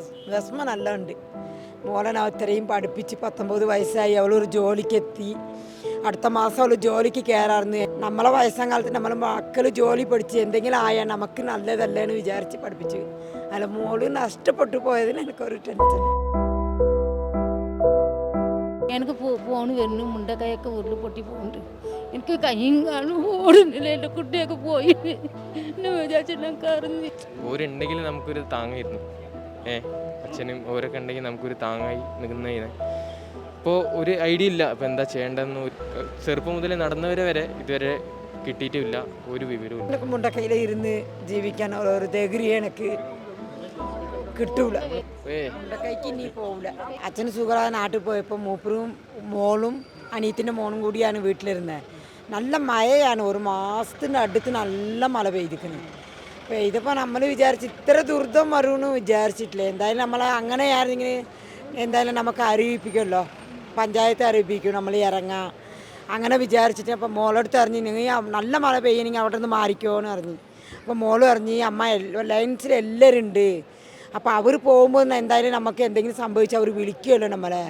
വിഷമം നല്ല ഉണ്ട് മോളെ ഞാൻ പഠിപ്പിച്ച് പത്തൊമ്പത് വയസ്സായി അവളൊരു ജോലിക്കെത്തി. അടുത്ത മാസം അവൾ ജോലിക്ക് കയറാറുണ്ട് നമ്മളെ വയസ്സാം കാലത്ത് നമ്മൾ മക്കൾ ജോലി പഠിച്ച് എന്തെങ്കിലും ആയാൽ നമുക്ക് നല്ലതല്ലേ എന്ന് വിചാരിച്ച് പഠിപ്പിച്ചു. അല്ല മോൾ നഷ്ടപ്പെട്ടു പോയതിന് എനിക്കൊരു ടെൻഷൻ എനിക്ക് ഫോൺ ഫോണ് വരുന്നു. മുണ്ടക്കയൊക്കെ ഉരുൾ പൊട്ടി പോകുന്നുണ്ട് എനിക്ക് കയ്യും കാണും ഓടുന്നില്ല. എന്റെ കുട്ടിയൊക്കെ പോയി. എന്നെ വിചാരിച്ചെല്ലാം കറിഞ്ഞ് ഓരുണ്ടെങ്കിൽ നമുക്കൊരു താങ്ങായിരുന്നു. അച്ഛനും ഓരൊക്കെ ഉണ്ടെങ്കിൽ നമുക്കൊരു താങ്ങായി നിൽക്കുന്നതിന് ഇപ്പോൾ ഒരു ഐഡിയ ഇല്ല. അപ്പോൾ എന്താ ചെയ്യേണ്ടതെന്ന് ചെറുപ്പം മുതൽ നടന്നവരെ വരെ ഇതുവരെ കിട്ടിയിട്ടില്ല. ഒരു വിവരവും മുണ്ടക്കയിൽ ഇരുന്ന് ജീവിക്കാൻ ഒരു ഡിഗ്രി എനിക്ക് കിട്ടൂല. മുണ്ടക്കൈക്ക് ഇനി പോവില്ല അച്ഛന് സുഖമായ നാട്ടിൽ പോയപ്പോൾ മൂപ്പറും മോളും അനിയത്തിന്റെ മോളും കൂടിയാണ് വീട്ടിലിരുന്നത് നല്ല മഴയാണ്. ഒരു മാസത്തിന്റെ അടുത്ത് നല്ല മഴ പെയ്തിരിക്കുന്നത് പെയ്തപ്പോൾ നമ്മൾ വിചാരിച്ച് ഇത്ര ദുരിതം വരുമെന്ന് വിചാരിച്ചിട്ടില്ല? എന്തായാലും നമ്മൾ അങ്ങനെ അങ്ങനെയായിരുന്നെങ്കിൽ എന്തായാലും നമുക്ക് അറിയിപ്പിക്കുമല്ലോ. പഞ്ചായത്ത് അറിയിപ്പിക്കും നമ്മൾ ഇറങ്ങാം. അങ്ങനെ വിചാരിച്ചിട്ട് അപ്പം മോളെടുത്ത് അറിഞ്ഞ് നിങ്ങൾ നല്ല മഴ പെയ്യണമെങ്കിൽ അവിടെ നിന്ന് മാറിക്കോ എന്ന് അറിഞ്ഞു അപ്പോൾ മോൾ അറിഞ്ഞ് അമ്മ ലൈൻസിൽ എല്ലാവരും ഉണ്ട്. അപ്പോൾ അവർ പോകുമ്പോൾ എന്തായാലും നമുക്ക് എന്തെങ്കിലും സംഭവിച്ചാൽ അവർ വിളിക്കുമല്ലോ നമ്മളെ.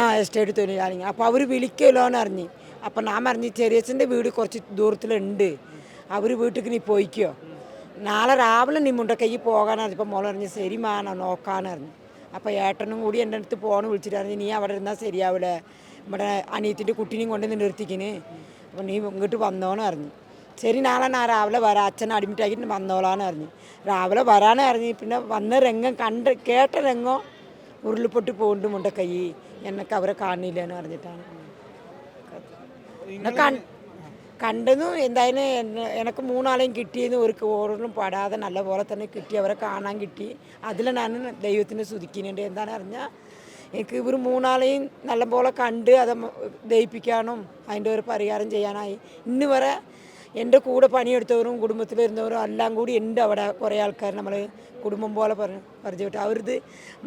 ആ എസ്റ്റേറ്റ് തൊഴിലാളി. അപ്പോൾ അവർ വിളിക്കുമല്ലോ എന്ന് അറിഞ്ഞ് അപ്പോൾ ഞാൻ അറിഞ്ഞ് ചെറിയച്ഛന്റെ വീട് കുറച്ച് ദൂരത്തിലുണ്ട്. അവർ വീട്ടിൽ നീ പോയിക്കോ. നാളെ രാവിലെ നീ മുണ്ടക്കൈ പോകാനാണ്. ഇപ്പോൾ മോൾ പറഞ്ഞ് ശരി മാണോ നോക്കാന്ന് പറഞ്ഞു. അപ്പോൾ ഏട്ടനും കൂടി എന്റെ അടുത്ത് പോകണം വിളിച്ചിട്ട് പറഞ്ഞു നീ അവിടെ ഇരുന്നാൽ ശരിയാവില്ല നമ്മുടെ അനിയത്തിന്റെ കുട്ടീനെയും കൊണ്ട് നിന്ന് നിർത്തിക്കിന് അപ്പോൾ നീ ഇങ്ങോട്ട് വന്നോന്ന് പറഞ്ഞു. ശരി നാളെ ഞാൻ രാവിലെ വരാം. അച്ഛൻ അഡ്മിറ്റ് ആക്കിയിട്ട് വന്നോളാന്ന് പറഞ്ഞു. രാവിലെ വരാന്ന് പറഞ്ഞു. പിന്നെ വന്ന രംഗം കണ്ട് കേട്ട രംഗം ഉരുളിപ്പൊട്ടി പോകുന്നുണ്ട് മുണ്ടക്കൈ. എന്നൊക്കെ അവരെ കാണില്ല എന്ന് പറഞ്ഞിട്ടാണ് കൺ കണ്ടെന്നും എന്തായാലും എനക്ക് മൂന്നാളെയും കിട്ടിയെന്ന് ഒരു ഓരോന്നും പാടാതെ നല്ല പോലെ തന്നെ കിട്ടി അവരെ കാണാൻ കിട്ടി. അതിൽ ഞാൻ ദൈവത്തിനെ സ്തുതിക്കുന്നുണ്ട്. എന്താണ് അറിഞ്ഞാൽ എനിക്ക് ഇവർ മൂന്നാളെയും നല്ലപോലെ കണ്ട് അത് ദയിപ്പിക്കാനും അതിന്റെ ഒരു പരിഹാരം ചെയ്യാനായി. ഇന്ന് വരെ എന്റെ കൂടെ പണിയെടുത്തവരും കുടുംബത്തിലിരുന്നവരും എല്ലാം കൂടി ഉണ്ട് അവിടെ കുറേ ആൾക്കാർ നമ്മൾ കുടുംബം പോലെ പറഞ്ഞു പരിചയപ്പെട്ടു. അവരത്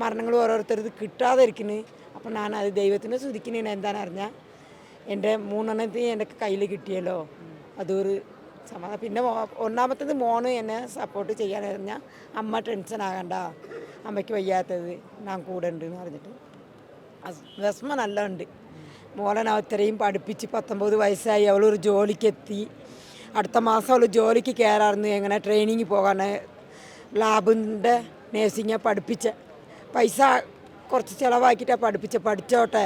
മരണങ്ങൾ ഓരോരുത്തരത് കിട്ടാതെ ഇരിക്കുന്നു അപ്പം ഞാൻ അത് ദൈവത്തിനെ സ്തുതിക്കുന്നതിന് എന്താണെന്ന് അറിഞ്ഞാൽ എന്റെ മൂന്നെണ്ണത്തിൽ എന്റെ കയ്യിൽ കിട്ടിയല്ലോ. അതൊരു സമാധാനം പിന്നെ ഒന്നാമത്തത് മോന് എന്നെ സപ്പോർട്ട് ചെയ്യാൻ പറഞ്ഞാൽ അമ്മ ടെൻഷൻ ആകണ്ട. അമ്മയ്ക്ക് വയ്യാത്തത്. ഞാൻ കൂടെ ഉണ്ട് എന്ന് പറഞ്ഞിട്ട്. വിഷമം നല്ല ഉണ്ട് മോളെ ഞാൻ ഇത്രയും പഠിപ്പിച്ച് പത്തൊമ്പത് വയസ്സായി അവളൊരു ജോലിക്കെത്തി. അടുത്ത മാസം അവൾ ജോലിക്ക് കയറാറുണ്ട് എങ്ങനെ ട്രെയിനിങ് പോകാൻ. ലാബിന്റെ നേഴ്സിങ്ങെ പഠിപ്പിച്ച. പൈസ കുറച്ച് ചിലവാക്കിയിട്ടാണ് പഠിപ്പിച്ച. പഠിച്ചോട്ടെ.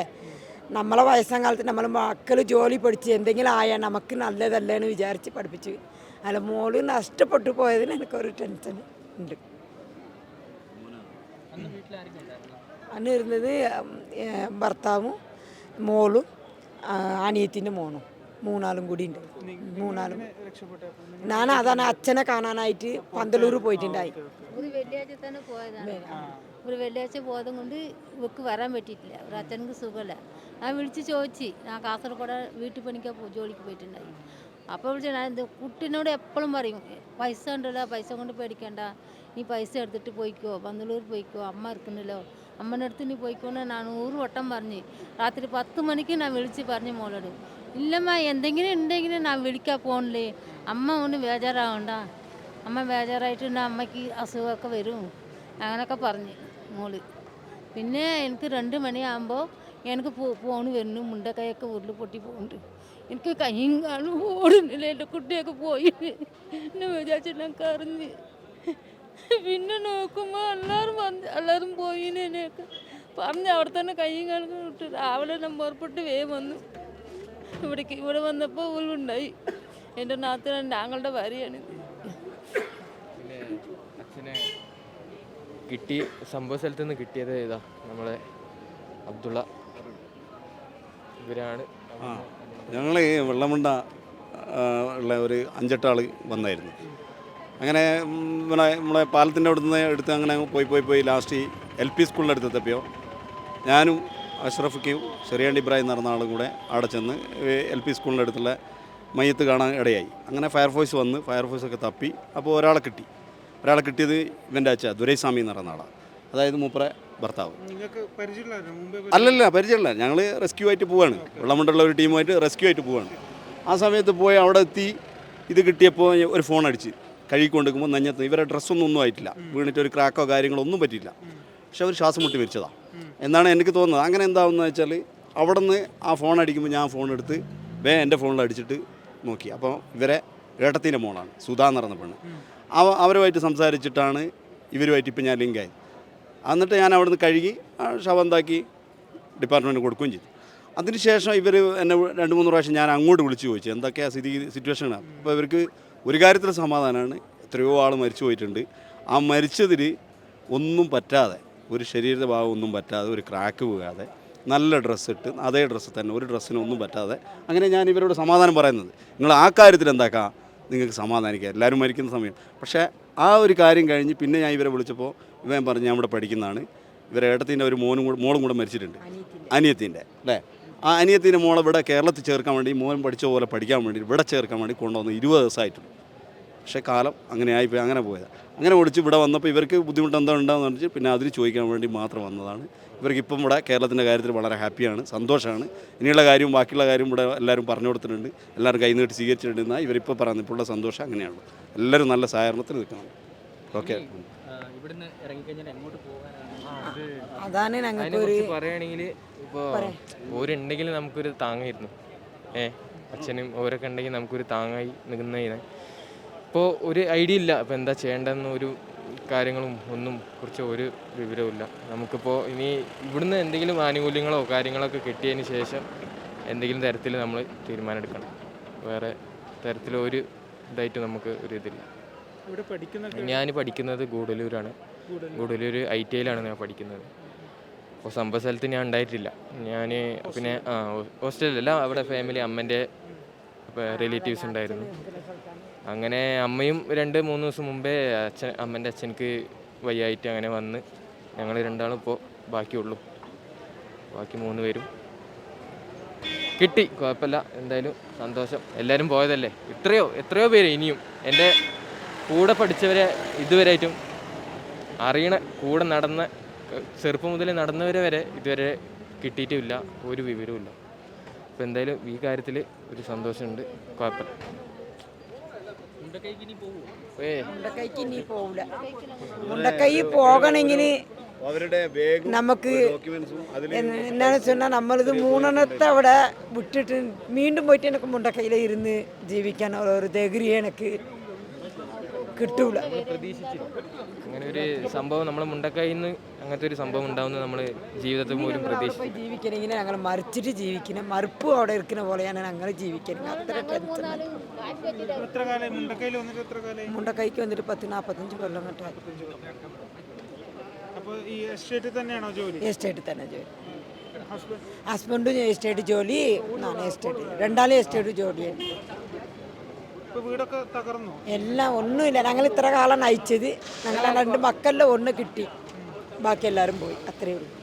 നമ്മളെ വയസ്സാം കാലത്ത് നമ്മൾ മക്കൾ ജോലി പഠിച്ച് എന്തെങ്കിലും ആയാൽ നമുക്ക് നല്ലതല്ലേ എന്ന് വിചാരിച്ച് പഠിപ്പിച്ച്. അല്ല മോൾ നഷ്ടപ്പെട്ടു പോയതിന് എനിക്കൊരു ടെൻഷൻ ഉണ്ട്. അന്ന് ഇരുന്നത് ഭർത്താവും മോളും അനിയത്തിന്റെ മോണും മൂന്നാളും കൂടി ഉണ്ട്. മൂന്നാളും. ഞാൻ അതാണ് അച്ഛനെ കാണാനായിട്ട് പന്തലൂർ പോയിട്ടുണ്ടായി. ഒരു വെള്ളിയാഴ്ച തന്നെ പോയതാണ്. ഒരു വെള്ളിയാഴ്ച പോയതും കൊണ്ട് ഇവക്ക് വരാൻ പറ്റിയിട്ടില്ല. ഒരു അച്ഛനക്ക് സുഖമില്ല. ഞാൻ വിളിച്ച് ചോദിച്ചു ഞാൻ കാസർഗോഡ് വീട്ടിൽ പണിക്കാൻ പോ ജോലിക്ക് പോയിട്ടുണ്ടായി. അപ്പോൾ വിളിച്ചു ഞാൻ കുട്ടീനോട് എപ്പോഴും പറയും പൈസ ഉണ്ടല്ലോ പൈസ കൊണ്ട് പേടിക്കണ്ട. നീ പൈസ എടുത്തിട്ട് പോയിക്കോ ബന്ധുളൂർ പോയിക്കോ അമ്മ ഇരിക്കണല്ലോ അമ്മന്റെ അടുത്ത് നീ പോയിക്കോന്ന് ഞാൻ നൂറ് വട്ടം പറഞ്ഞ് രാത്രി പത്ത് മണിക്ക് ഞാൻ വിളിച്ച് പറഞ്ഞു മോളോട് ഇല്ലമ്മ എന്തെങ്കിലും ഉണ്ടെങ്കിൽ ഞാൻ വിളിക്കാൻ പോകണില്ലേ അമ്മ ഒന്ന് ബേജാറാവണ്ട. അമ്മ ബേജാറായിട്ടുണ്ട് അമ്മയ്ക്ക് അസുഖമൊക്കെ വരും. അങ്ങനെയൊക്കെ പറഞ്ഞ് മോൾ. പിന്നെ എനിക്ക് രണ്ട് മണിയാകുമ്പോൾ എനിക്ക് ഫോൺ വരുന്നു. മുണ്ടക്കയൊക്കെ ഉരുൾ പൊട്ടി പോകുന്നുണ്ട് എനിക്ക് കയ്യും കാണും ഓടുന്നില്ല. എന്റെ കുട്ടിയൊക്കെ പോയി. എന്നെ വിചാരിച്ചെല്ലാം കറിഞ്ഞ് പിന്നെ നോക്കുമ്പോൾ എല്ലാവരും വന്ന് എല്ലാവരും പോയി എന്നെയൊക്കെ പറഞ്ഞ് അവിടെ തന്നെ കയ്യും കാണും വിട്ടു രാവിലെ പുറപ്പെട്ട് വേ വന്നു. ഇവിടേക്ക് ഇവിടെ വന്നപ്പോൾ ഉള്ളുണ്ടായി എന്റെ നാത്തിനാണ് ഞങ്ങളുടെ ഭാര്യയാണിത് പിന്നെ അച്ഛനെ കിട്ടി സംഭവ സ്ഥലത്ത് നിന്ന് കിട്ടിയത് ഇതാ നമ്മളെ അബ്ദുള്ള ഇവരാണ്. ഞങ്ങൾ വെള്ളമുണ്ട ഉള്ള ഒരു അഞ്ചെട്ടാൾ വന്നായിരുന്നു. അങ്ങനെ നമ്മളെ നമ്മളെ പാലത്തിന്റെ അവിടെ നിന്ന് എടുത്ത് അങ്ങനെ പോയി പോയി പോയി ലാസ്റ്റ് എൽ പി സ്കൂളിന്റെ അടുത്ത് ഞാനും അഷ്റഫിക്കും ചെറിയാണ്ടി ഇബ്രാഹിം പറഞ്ഞ ആളും കൂടെ അവിടെ ചെന്ന് എൽ പി സ്കൂളിന്റെ അടുത്തുള്ള മയ്യത്ത് കാണാൻ ഇടയായി. അങ്ങനെ ഫയർഫോഴ്സ് വന്ന് ഫയർഫോഴ്സ് ഒക്കെ തപ്പി അപ്പോൾ ഒരാളെ കിട്ടി. ഒരാളെ കിട്ടിയത് ഇവന്റെ അച്ഛ ദുരൈസ്വാമി എന്ന് പറയുന്ന ആളാണ് അതായത് മൂപ്പറെ ഭർത്താവ്. അല്ലല്ല പരിചയമില്ല ഞങ്ങൾ റെസ്ക്യൂ ആയിട്ട് പോവാണ്. വെള്ളമുണ്ടുള്ള ഒരു ടീമുമായിട്ട് റെസ്ക്യൂ ആയിട്ട് പോവാണ്. ആ സമയത്ത് പോയി അവിടെ എത്തി. ഇത് കിട്ടിയപ്പോൾ ഒരു ഫോൺ അടിച്ച്. കഴുകി കഴുകിക്കൊണ്ടിരിക്കുമ്പോൾ നഞ്ഞത്ത്. ഇവരുടെ ഡ്രസ്സൊന്നും ഒന്നും ആയിട്ടില്ല. വീണിട്ട് ഒരു ക്രാക്കോ കാര്യങ്ങളോ ഒന്നും പറ്റിയില്ല. പക്ഷെ അവർ ശ്വാസം മുട്ടി മരിച്ചതാണ് എന്നാണ് എനിക്ക് തോന്നുന്നത്. അങ്ങനെ എന്താണെന്ന് വെച്ചാൽ അവിടെ നിന്ന് ആ ഫോൺ അടിക്കുമ്പോൾ ഞാൻ ഫോൺ എടുത്ത് വേ എന്റെ ഫോണിൽ അടിച്ചിട്ട് നോക്കി. അപ്പോൾ ഇവരെ ഏട്ടത്തിന്റെ മോളാണ്. സുധാ എന്ന് പറഞ്ഞ പെണ്ണ്. അവ അവരുമായിട്ട് സംസാരിച്ചിട്ടാണ് ഇവരുമായിട്ട് ഇപ്പം ഞാൻ ലിങ്കായത് എന്നിട്ട് ഞാൻ അവിടുന്ന് കഴുകി ശവന്താക്കി ഡിപ്പാർട്ട്മെന്റ് കൊടുക്കുകയും ചെയ്തു. അതിനുശേഷം ഇവർ എന്നെ രണ്ട് മൂന്ന് പ്രാവശ്യം ഞാൻ അങ്ങോട്ട് വിളിച്ചു ചോദിച്ചു എന്തൊക്കെയാണ് സ്ഥിതി സിറ്റുവേഷനാണ് അപ്പോൾ ഇവർക്ക് ഒരു കാര്യത്തിൽ സമാധാനമാണ് എത്രയോ ആൾ മരിച്ചു പോയിട്ടുണ്ട്. ആ മരിച്ചതിൽ ഒന്നും പറ്റാതെ ഒരു ശരീരത്തെ ഭാഗം ഒന്നും പറ്റാതെ ഒരു ക്രാക്ക് വീഴാതെ നല്ല ഡ്രസ്സ് ഇട്ട് അതേ ഡ്രസ്സ് തന്നെ ഒരു ഡ്രസ്സിന് ഒന്നും പറ്റാതെ അങ്ങനെ ഞാൻ ഇവരോട് സമാധാനം പറയുന്നത്. നിങ്ങൾ ആ കാര്യത്തിൽ എന്താക്കാം? നിങ്ങൾക്ക് സമാധാനിക്കുക എല്ലാവരും മരിക്കുന്ന സമയം. പക്ഷേ ആ ഒരു കാര്യം കഴിഞ്ഞ് പിന്നെ ഞാൻ ഇവരെ വിളിച്ചപ്പോൾ ഇവൻ പറഞ്ഞ് ഞാൻ ഇവിടെ പഠിക്കുന്നതാണ്. ഇവരെ ഏട്ടത്തിന്റെ ഒരു മോനും കൂടെ മോളും കൂടെ മരിച്ചിട്ടുണ്ട്. അനിയത്തിന്റെ. അല്ലേ? ആ അനിയത്തിന്റെ മോളെ ഇവിടെ കേരളത്തിൽ ചേർക്കാൻ വേണ്ടി മോൻ പഠിച്ച പോലെ പഠിക്കാൻ വേണ്ടി ഇവിടെ ചേർക്കാൻ വേണ്ടി കൊണ്ടുവന്ന് ഇരുപത് ദിവസമായിട്ടുണ്ട്. പക്ഷേ കാലം അങ്ങനെ ആയിപ്പോയി അങ്ങനെ പോയത്. അങ്ങനെ ഓടിച്ച് ഇവിടെ വന്നപ്പോൾ ഇവർക്ക് ബുദ്ധിമുട്ട് എന്താ ഉണ്ടാകുന്ന വെച്ച് പിന്നെ അതിന് ചോദിക്കാൻ വേണ്ടി മാത്രം വന്നതാണ്. ഇവർക്ക് ഇപ്പം ഇവിടെ കേരളത്തിന്റെ കാര്യത്തിൽ വളരെ ഹാപ്പിയാണ് സന്തോഷമാണ്. ഇനിയുള്ള കാര്യവും ബാക്കിയുള്ള കാര്യം ഇവിടെ എല്ലാവരും പറഞ്ഞു കൊടുത്തിട്ടുണ്ട്. എല്ലാവരും കൈ നീട്ടി സ്വീകരിച്ചിട്ടുണ്ടെന്നാൽ ഇവരിപ്പോൾ പറയുന്നത്. ഇപ്പോൾ ഉള്ള സന്തോഷം അങ്ങനെയാണ് എല്ലാവരും നല്ല സഹകരണത്തിൽ നിൽക്കണം. ഓക്കെ. ഇവിടുന്ന് ഇറങ്ങിക്കഴിഞ്ഞാൽ എങ്ങോട്ട് പോകാനാണ്? അതാണ് ഞങ്ങൾക്ക് അതിനെ ഒരു കുറിച്ച് പറയുകയാണെങ്കിൽ ഇപ്പോൾ ഓരുണ്ടെങ്കിൽ നമുക്കൊരു താങ്ങായിരുന്നു. ഏ അച്ഛനും ഓരൊക്കെ ഉണ്ടെങ്കിൽ നമുക്കൊരു താങ്ങായി നിൽക്കുന്നതിന് ഇപ്പോൾ ഒരു ഐഡിയ ഇല്ല. അപ്പോൾ എന്താ ചെയ്യേണ്ടതെന്ന് ഒരു കാര്യങ്ങളും ഒന്നും കുറിച്ച് ഒരു വിവരവുമില്ല നമുക്കിപ്പോൾ ഇനി ഇവിടുന്ന് എന്തെങ്കിലും ആനുകൂല്യങ്ങളോ കാര്യങ്ങളൊക്കെ കിട്ടിയതിന് ശേഷം എന്തെങ്കിലും തരത്തിൽ നമ്മൾ തീരുമാനം എടുക്കണം വേറെ തരത്തിലൊരു ഇതായിട്ട് നമുക്ക് ഒരു ഇതില്ല. ഇവിടെ പഠിക്കുന്ന ഞാൻ പഠിക്കുന്നത് ഗൂഡലൂരാണ് ഗൂഡലൂർ ഐ ടി ഐയിലാണ് ഞാൻ പഠിക്കുന്നത്. അപ്പോൾ സംഭവ സ്ഥലത്ത് ഞാൻ ഉണ്ടായിട്ടില്ല. ഞാൻ പിന്നെ ആ ഹോസ്റ്റലിലല്ല അവിടെ ഫാമിലി അമ്മന്റെ റിലേറ്റീവ്സ് ഉണ്ടായിരുന്നു. അങ്ങനെ അമ്മയും രണ്ട് മൂന്ന് ദിവസം മുമ്പേ അച്ഛൻ അമ്മന്റെ അച്ഛനക്ക് വയ്യായിട്ട് അങ്ങനെ വന്ന് ഞങ്ങൾ രണ്ടാളും ഇപ്പോൾ ബാക്കിയുള്ളൂ. ബാക്കി മൂന്ന് പേരും കിട്ടി. കുഴപ്പമില്ല. എന്തായാലും സന്തോഷം. എല്ലാവരും പോയതല്ലേ? എത്രയോ എത്രയോ പേര് ഇനിയും. എന്റെ കൂടെ പഠിച്ചവരെ ഇതുവരെയായിട്ടും അറിയണ കൂടെ നടന്ന ചെറുപ്പം മുതൽ നടന്നവരെ വരെ ഇതുവരെ കിട്ടിയിട്ടുമില്ല ഒരു വിവരവുമില്ല. അപ്പോൾ എന്തായാലും ഈ കാര്യത്തിൽ ഒരു സന്തോഷമുണ്ട്. കുഴപ്പമില്ല. മുണ്ടക്കൈ നമുക്ക് എന്നാന്ന് വെച്ചാൽ നമ്മളിത് മൂന്നെണ്ണത്തെ അവിടെ വിട്ടിട്ട് വീണ്ടും പോയിട്ട് എനിക്ക് മുണ്ടക്കൈയിൽ ഇരുന്ന് ജീവിക്കാൻ ഓരോ ധൈര്യം എനിക്ക് കിട്ടൂല. അങ്ങനെ ഒരു സംഭവം നമ്മളെ മുണ്ടക്കൈയിൽ നിന്ന് അങ്ങനത്തെ ഒരു സംഭവം ഉണ്ടാവുന്ന നമ്മൾ ജീവിതത്തിൽ പോലും പ്രതീക്ഷിച്ചു ജീവിക്കണമെങ്കിൽ ഞങ്ങൾ മറിച്ചിട്ട് ജീവിക്കണം മറുപ്പ് അവിടെ ഇരിക്കുന്ന പോലെയാണ് ഞങ്ങൾ ജീവിക്കണം അത്ര ടെൻഷൻ മുണ്ടക്കൈക്ക് വന്നിട്ട് പത്ത് നാൽപ്പത്തഞ്ച് കൊല്ലം കിട്ടാൻ അപ്പോൾ ഈ എസ്റ്റേറ്റിൽ തന്നെയാണോ ജോലി? എസ്റ്റേറ്റ് തന്നെ ജോലി. ഹസ്ബൻഡ്? എസ്റ്റേറ്റ് ജോലി എസ്റ്റേറ്റ്. രണ്ടാളും എസ്റ്റേറ്റ് ജോലിയാണ് വീടൊക്കെ തകർന്നു? എല്ലാം ഒന്നുമില്ല. ഞങ്ങൾ ഇത്ര കാലം നയിച്ചത്. ഞങ്ങളെ രണ്ട് മക്കളിൽ ഒന്ന് കിട്ടി. ബാക്കി എല്ലാവരും പോയി. അത്രയേ ഉള്ളൂ.